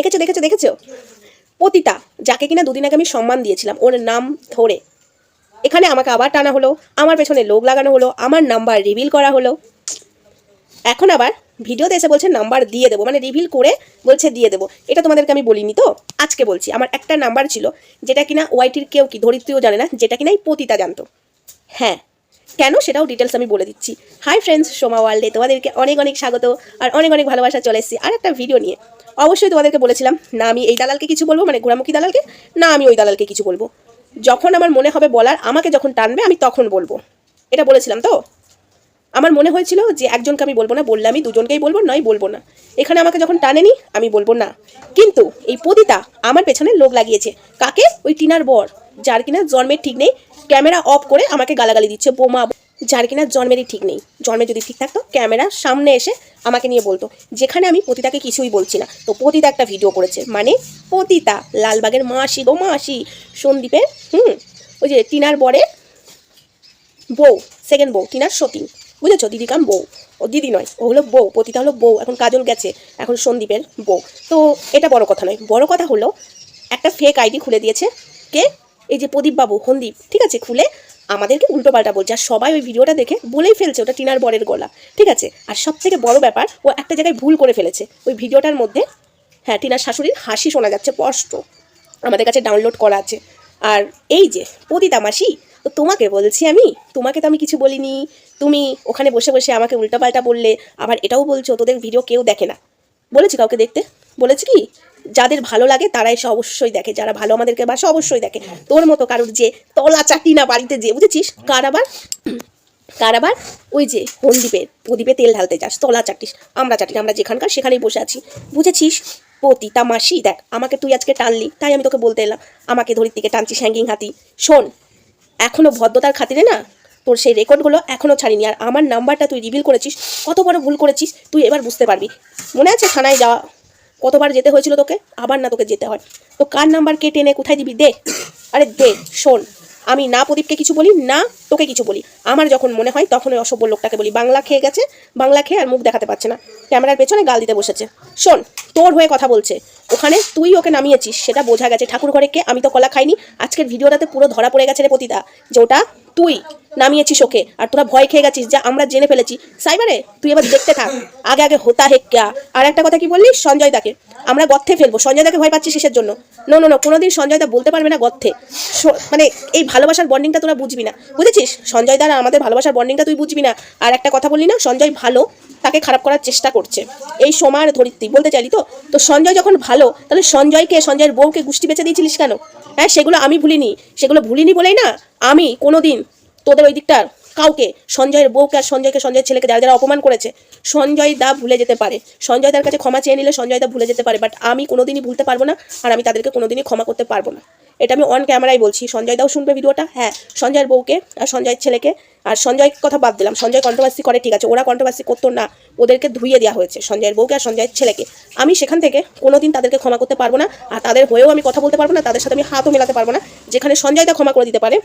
দেখেছ দেখেছ দেখেছ? পতিতা, যাকে কিনা দুদিন আগে আমি সম্মান দিয়েছিলাম, ওর নাম ধরে। এখানে আমাকে আবার টানা হলো, আমার পেছনে লোক লাগানো হলো, আমার নাম্বার রিভিল করা হলো। এখন আবার ভিডিওতে এসে বলছে নাম্বার দিয়ে দেবো মানে রিভিল করে বলছে দিয়ে দেবো। এটা তোমাদেরকে আমি বলিনি তো, আজকে বলছি। আমার একটা নাম্বার ছিল, যেটা কিনা ওয়াইটির কেউ কি, ধরিত্রীও জানে না, যেটা কিনা এই পতিতা জানতো। হ্যাঁ কেন সেটাও ডিটেলস আমি বলে দিচ্ছি। হাই ফ্রেন্ডস সোমা ওয়ার্ল্ডে, তোমাদেরকে অনেক অনেক স্বাগত, আর অনেক অনেক ভালোবাসা চলে এসেছি। আর একটা ভিডিও নিয়ে। অবশ্যই তোমাদেরকে বলেছিলাম, না আমি এই দালালকে কিছু বলব মানে গোড়ামুখী দালালকে, না আমি ওই দালালকে কিছু বলব। যখন আমার মনে হবে বলার, আমাকে যখন টানবে, আমি তখন বলব। এটা বলেছিলাম তো? আমার মনে হয়েছিল যে একজনকে আমি বলব না, বললে আমি দুজনকেই বলব, নয় বলব না। এখানে আমাকে যখন টানেনি, আমি বলব না। কিন্তু এই পদিতা আমার পেছনে লোক লাগিয়েছে। কাকে? ওই টিনার বর, যার কিনা জন্মের ঠিক নেই, ক্যামেরা অফ করে আমাকে গালাগালি দিচ্ছে, বোমা যার কিনা জন্মেরই ঠিক নেই। জন্মে যদি ঠিক থাকতো, ক্যামেরা সামনে এসে আমাকে নিয়ে বলতো, যেখানে আমি পতিতাকে কিছুই বলছি না। তো পতিতা একটা ভিডিও করেছে। মানে পতিতা, লালবাগের মাসি গো মাসি। সন্দীপের, হুম, ওই যে টিনার বরে বউ সেকেন্ড বউ, টিনার সতীন। বুঝেছ? দিদি কাম বউ। ও দিদি নয়, ও হলো বউ, পতিতা হলো বউ, এখন কাজল গেছে, এখন সন্দীপের বউ। তো এটা বড় কথা নয়, বড় কথা হলো একটা ফেক আইডি খুলে দিয়েছে কে? এই যে প্রদীপ বাবু হন্দীপ ঠিক আছে? খুলে আমাদেরকে উল্টো পাল্টা বলছে। আর সবাই ওই ভিডিওটা দেখে বলেই ফেলছে ওটা টিনার বরের গলা। ঠিক আছে? আর সব থেকে বড় ব্যাপার, ও একটা জায়গায় ভুল করে ফেলেছে। ওই ভিডিওটার মধ্যে হ্যাঁ টিনার শাশুড়ির হাসি শোনা যাচ্ছে স্পষ্ট। আমাদের কাছে ডাউনলোড করা আছে। আর এই যে, পতিতা মাসি, তো তোমাকে বলছি আমি, তোমাকে তো আমি কিছু বলিনি। তুমি ওখানে বসে বসে আমাকে উল্টাপাল্টা বললে, আবার এটাও বলছো, তোদের ভিডিও কেউ দেখে না। বলেছি কাউকে দেখতে? বলেছি কি? যাদের ভালো লাগে তারা এসে অবশ্যই দেখে। যারা ভালো আমাদেরকে বাসে অবশ্যই দেখে। তোর মতো কারোর যে তলা চাটি না বাড়িতে যে, বুঝেছিস? কার আবার? কার আবার? ওই যে হন্দীপের প্রদীপে তেল ঢালতে যাস, তলা চাটিস, আমরা চাটিস আমরা যেখানকার সেখানেই বসে আছি। বুঝেছিস? পতি তা মাসি, দেখ, আমাকে তুই আজকে টানলি, তাই আমি তোকে বলতে এলাম। আমাকে ধরির থেকে টানছিস হ্যাঙ্গিং হাতি। শোন, এখনও ভদ্রতার খাতিরে না, তোর সেই রেকর্ডগুলো এখনও ছাড়িনি। আর আমার নাম্বারটা তুই রিভিল করেছিস, কত বড় ভুল করেছিস, তুই এবার বুঝতে পারবি। মনে আছে থানায় যাওয়া? কতবার যেতে হয়েছিল তোকে? আবার না তোকে যেতে হয়। তো কার নাম্বার কে টেনে কোথায় দিবি? দে। আরে দে, শোন। আমি না প্রদীপকে কিছু বলি, না তোকে কিছু বলি। আমার যখন মনে হয় তখন ওই অসভ্য লোকটাকে বলি। বাংলা খেয়ে গেছে, বাংলা খেয়ে আর মুখ দেখাতে পারছে না। ক্যামেরার পেছনে গাল দিতে বসেছে। শোন, তোর হয়ে কথা বলছে। ওখানে তুই ওকে নামিয়েছিস, সেটা বোঝা গেছে ঠাকুর ঘরে কে। আমি তো কলা খাইনি। আজকের ভিডিওটাতে পুরো ধরা পড়ে গেছে রে পতিতা যে ওটা তুই নামিয়েছিস ওকে, আর তোরা ভয় খেয়ে গেছিস, যা আমরা জেনে ফেলেছি। সাইবারে, তুই এবার দেখতে থাক। আগে আগে হোতা হে ক্যা। আর একটা কথা কি বললি? সঞ্জয় দাকে। আমরা গর্থে ফেলব। সঞ্জয় দাকে ভয় পাচ্ছি শেষের জন্য? নো নো নো কোনোদিন সঞ্জয় দা বলতে পারবে না গর্থে মানে এই ভালোবাসার বন্ডিংটা তোরা বুঝবি না। বুঝেছিস? সঞ্জয় দা আমাদের ভালোবাসার বন্ডিংটা তুই বুঝবি না। আর একটা কথা বললি না? সঞ্জয় ভালো। তাকে খারাপ করার চেষ্টা করছে। এই সময় ধরিত্রী, বলতে চাইলি তো? তো সঞ্জয় যখন ভালো, তাহলে সঞ্জয়কে, সঞ্জয়ের বউকে গুষ্টি বেঁচে দিয়েছিলিস কেন? হ্যাঁ সেগুলো আমি ভুলিনি। সেগুলো ভুলিনি বলেই না আমি কোনোদিন তোদের ওই দিকটার কাউকে, সঞ্জয়ের বউকে আর সঞ্জয়কে, সঞ্জয়ের ছেলেকে যারা যারা অপমান করেছে, সঞ্জয় দা ভুলে যেতে পারে। সঞ্জয় দার কাছে ক্ষমা চেয়ে নিলে সঞ্জয় দা ভুলে যেতে পারে বাট আমি কোনোদিনই ভুলতে পারব না, আর আমি তাদেরকে কোনোদিনই ক্ষমা করতে পারব না। এটা আমি অন ক্যামেরায় বলছি। সঞ্জয় দাও শুনবে ভিডিওটা হ্যাঁ সঞ্জয়ের বউকে আর সঞ্জয়ের ছেলেকে। আর সঞ্জয় কথা বাদ দিলাম। সঞ্জয় কন্ট্রোভার্সি করে, ঠিক আছে, ওরা কন্ট্রোভার্সি করতো না। ওদেরকে ধুইয়ে দেওয়া হয়েছে সঞ্জয়ের বউকে আর সঞ্জয়ের ছেলেকে। আমি সেখান থেকে কোনোদিন তাদেরকে ক্ষমা করতে পারব না। আর তাদের হয়েও আমি কথা বলতে পারব না, তাদের সাথে আমি হাতও মেলাতে পারব না। যেখানে সঞ্জয় দা ক্ষমা করে দিতে পারে,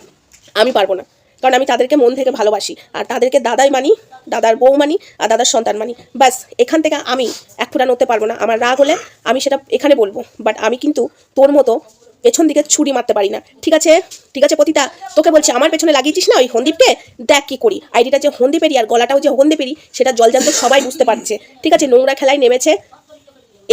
আমি পারব না। কারণ আমি তাদেরকে মন থেকে ভালোবাসি। আর তাদেরকে দাদাই মানি, দাদার বউ মানি, আর দাদার সন্তান মানি। ব্যাস, এখান থেকে আমি এক ফুটা নড়তে পারব না। আমার রাগ হলে আমি সেটা এখানে বলব। বাট আমি কিন্তু তোর মতো পেছন দিকে ছুরি মারতে পারি না। ঠিক আছে? ঠিক আছে পতিতা? তোকে বলছি, আমার পেছনে লাগিয়েছিস না ওই হন্দীপকে? দেখ কি করি। আইডিটা যে হন্দীপেরই আর গলাটাও যে হন্দিপেরি সেটা জল জলজান্ত সবাই বুঝতে পারছে। ঠিক আছে, নোংরা খেলায় নেমেছে।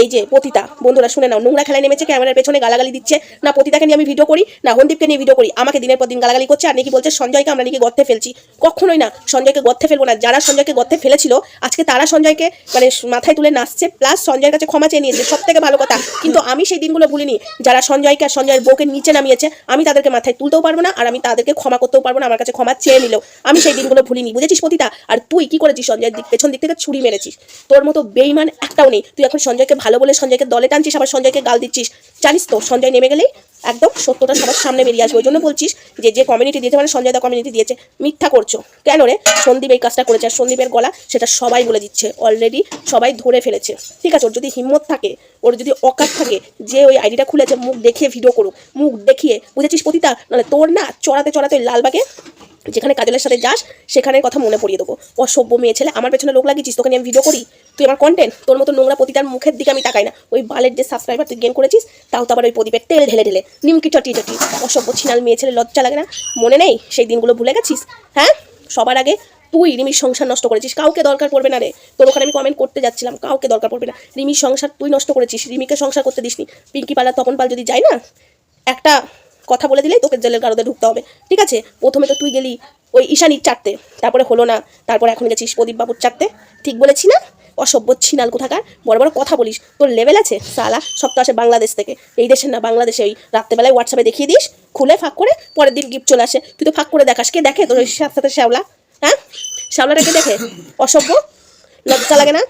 এই যে পতিতা, বন্ধুরা শুনে নাও, নোংরা খেলায় নেমেছে, ক্যামেরার পেছনে গালাগালি দিচ্ছে। না, পতিতাকে নিয়ে আমি ভিডিও করি, না, হন্দীপকে নিয়ে ভিডিও করি। আমাকে দিনের পর দিন গালাগালি করছে, আর নাকি বলছে, সঞ্জয়কে আমরা নাকি গর্তে ফেলছি। কখনোই না, সঞ্জয়কে গর্তে ফেলব না। যারা সঞ্জয়কে গর্তে ফেলেছিল, আজকে তারা সঞ্জয়কে মানে মাথায় তুলে নাচছে প্লাস সঞ্জয়ের কাছে ক্ষমা চেয়ে নিয়েছে সব থেকে ভালো কথা। কিন্তু আমি সেই দিনগুলো ভুলিনি, যারা সঞ্জয়কে আর সঞ্জয়ের বউকে নিচে নামিয়েছে, আমি তাদেরকে মাথায় তুলতেও পারব না, আর আমি তাদেরকে ক্ষমা করতেও পারব না, আমার কাছে ক্ষমা চেয়ে নিলেও। আমি সেই দিনগুলো ভুলিনি, বুঝেছিস পতিতা? আর তুই কি করেছিস সঞ্জয়ের দিক পেছন দিক থেকে ছুরি মেরেছিস। তোর মতো বেইমান একটাও নেই। তুই এখন সঞ্জয়কে ভালো বলে সঞ্জয়কে দলে টানছিস, আবার সঞ্জয়কে গাল দিচ্ছিস। জানিস তো, সঞ্জয় নেমে গেলেই একদম সত্যটা সবার সামনে বেরিয়ে আসবে। ওই জন্য বলছিস যে যে কমিউনিটি দিয়েছে মানে সঞ্জয় দা কমিউনিটি দিয়েছে, মিথ্যা করছ। কেন রে? সন্দীপ এই কাজটা করেছে, আর সন্দীপের গলা সেটা সবাই বলে দিচ্ছে। অলরেডি সবাই ধরে ফেলেছে। ঠিক আছে, ওর যদি হিম্মত থাকে, ওর যদি অকাত থাকে, যে ওই আইডিটা খুলেছে, মুখ দেখিয়ে ভিডিও করুক, মুখ দেখিয়ে, বুঝেছিস পতিতা? নাহলে তোর না চড়াতে চড়াতে ওই লালবাগে যেখানে কাজলের সাথে যাস, সেখানের কথা মনে পড়িয়ে দেবো। অসভ্য মেয়ে ছেলে, আমার পেছনে লোক লাগিয়েছিস, তোকে নিয়ে আমি ভিডিও করি? তুই আমার কন্টেন্ট তোর মতো নোংরা প্রতিটার মুখের দিকে আমি তাকাই না। ওই বালের যে সাবস্ক্রাইবার তুই গেম করেছিস, তাও তো আবার ওই প্রদীপের তেল ঢেলে ঢেলে। নিমকি চটি চটি অসভ্য ছিনাল মেয়ে ছেলে লজ্জা লাগে না? মনে নেই সেই দিনগুলো ভুলে গেছিস? হ্যাঁ? সবার আগে তুই রিমির সংসার নষ্ট করেছিস। কাউকে দরকার পড়বে না রে। তোর ওখানে আমি কমেন্ট করতে যাচ্ছিলাম, কাউকে দরকার পড়বে না। রিমির সংসার তুই নষ্ট করেছিস, রিমিকে সংসার করতে দিসনি। পিঙ্কি পালা তপন পাল যদি যায় না, একটা কথা বলে দিলেই তোকে জেলের গারদে ঢুকতে হবে। ঠিক আছে? প্রথমে তো তুই গেলি ওই ঈশানির চারতে তারপরে হলো না, তারপরে এখন গেছিস প্রদীপ বাবুর চারতে ঠিক বলেছি না? অসভ্য ছিনাল কোথাকার? বড় বড় কথা বলিস। তোর লেভেল আছে? সালা সব তো আসে বাংলাদেশ থেকে। এই দেশের না, বাংলাদেশে ওই রাত্রেবেলায় হোয়াটসঅ্যাপে দেখিয়ে দিস, খুলে ফাঁক করে পরের দিন গিফট চলে আসে। তুই তো ফাঁক করে দেখাস। কে দেখে? তোর সাথে সাথে শ্যাওলা। হ্যাঁ? শ্যাওলাটাকে দেখে? অসভ্য? লজ্জা লাগে না?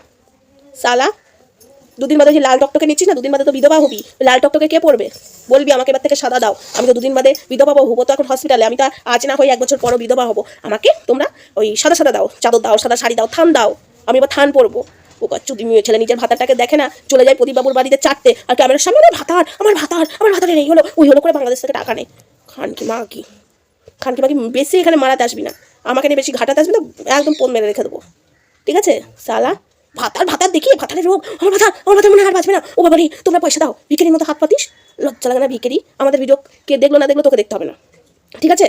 সালা দুদিন বাদে লাল টকটকে নিচ্ছিস না? দুদিন বাদে তো বিধবা হবি। লাল টকটকে কে পড়বে বলবি, আমাকে এবার থেকে সাদা দাও। আমি তো দুদিন বাদে বিধবা হব। তো এখন হসপিটালে আমি তো আজ না হয়ে এক বছর পরও বিধবা হব। আমাকে তোমরা ওই সাদা সাদা দাও। চাদর দাও, সাদা শাড়ি দাও, থান দাও। আমি এবার থান পরবো। ও চুদি মেয়ে ছেলে নিজের ভাতারটাকে দেখে না, চলে যায় প্রদীপবাবুর বাড়িতে চারটে। আর ক্যামেরার সামনে আমার ভাতার আমার ভাতার, আমার ভাতারে নেই হলো ওই হলো করে বাংলাদেশ থেকে টাকা নেই খান কি মা কি? খান কি বেশি এখানে মারাতে আসবি না। আমাকে নিয়ে বেশি ঘাটাতে আসবি না, একদম পোন মেরে রেখে দেবো। ঠিক আছে? সালা, ভাতার ভাতার দেখি, ভাতারের রোগ। আমার ভাতা, আমার ভাতার মনে আর বাঁচবে না। ও বাবারি, তোমরা পয়সা দাও ভিকেরির মতো হাত পাতিস। লজ্জা লাগে না ভিকেরি আমাদের ভিডিও কে দেখল না দেখল তোকে দেখতে হবে না। ঠিক আছে?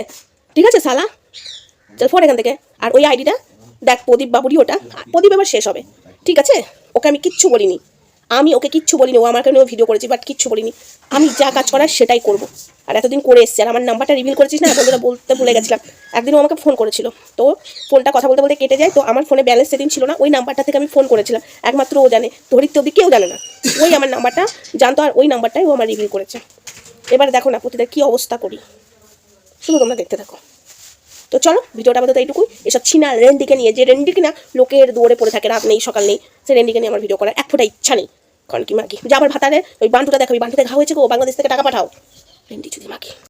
ঠিক আছে, সালা? চল ফোন এখান থেকে। আর ওই আইডিটা দেখ, প্রদীপ বাবুরই ওটা। প্রদীপ এবার শেষ হবে। ঠিক আছে? ওকে আমি কিচ্ছু বলিনি। আমি ওকে কিচ্ছু বলিনি। ও আমাকে নিয়েও ভিডিও করেছি বাট কিচ্ছু বলিনি। আমি যা কাজ করার সেটাই করব। আর এতদিন করে এসছি। আর আমার নাম্বারটা রিভিল করেছিস না? বন্ধুরা বলতে ভুলে গেছিলাম। একদিন ও আমাকে ফোন করেছিল। তো ফোনটা কথা বলতে বলতে কেটে যায়। তো আমার ফোনে ব্যালেন্স সেদিন ছিল না। ওই নাম্বারটা থেকে আমি ফোন করেছিলাম। একমাত্র ও জানে। ধরিত্র অব্দি কেউ জানে না। ওই আমার নাম্বারটা জানতো আর ওই নাম্বারটাই ও আমার রিভিল করেছে। এবার দেখো না প্রতিটা কী অবস্থা করি। শুধু তোমরা দেখতে থাকো। তো চলো, ভিডিওটা আপাতত এইটুকুই। এসব ছিনা রেন্ডিকে নিয়ে, যে রেন্ডি কিনা, লোকের দৌড়ে পড়ে থাকে, রাত নেই, সকাল নেই, সে রেন্ডিকে নিয়ে আমার ভিডিও করার এক ফোটা ইচ্ছা নেই। কারণ কি মাকি যে আবার ভাতারে ওই বান্টুটা দেখো, ওই ঘা হয়েছে গো বাংলাদেশ থেকে টাকা পাঠাও। রেন্ডি যদি মাকি